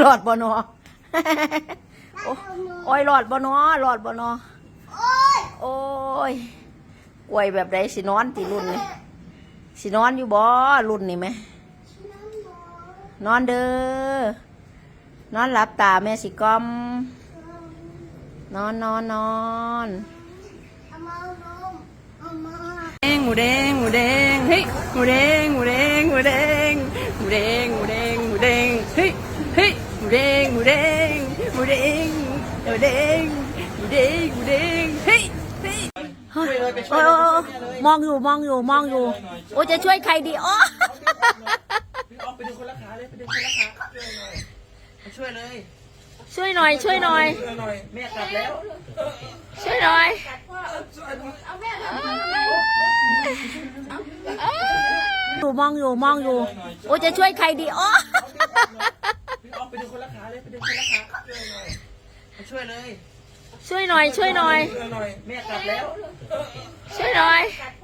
หลอดบ่นอโอ้โอ้ยหลอดบ่นอหลอดบ่นอโอ้ยโอ้ยกล้วยแบบใดสินอนติรุ่นนี่สินอนอยู่บ่รุ่นนี่ไหมน้ำหมอนอนเด้อนอนหลับตาแม่สิกล่อม นอนนอนนอนเอามานมเอามาแดงหมูแดงหมูแดงเฮ้ยหมูแดงหมูแดงหมูแดงหมูแดงหมูแดงหมูแดงเฮ้ยเฮ้ยหมูแดงหมูแดงหมูแดงหมูแดงหมูแดงหมูแดงเฮ้ยเฮ้ยเฮ้ยโอ้ยโอ้ยโอ้ยมองอยู่มองอยู่มองอยู่ โอ้ยจะช่วยใครดีอ๋อพี่ออกไปดึงคนละขาเลยไปดึงคนละขาช่วยหน่อยมาช่วยเลยช่วยหน่อยช่วยหน่อย ช่วยหน่อยแม่กลับแล้ว ช่วยหน่อยอยู่มองอยู่มองอยู่ โอ้ยจะช่วยใครดีอ๋อ เลยไปดึงคนละขาช่วยหน่อยมาช่วยเลยช่วยหน่อย ช่วยหน่อย ช่วยหน่อยแม่กลับแล้ว ช่วยหน่อยช่ว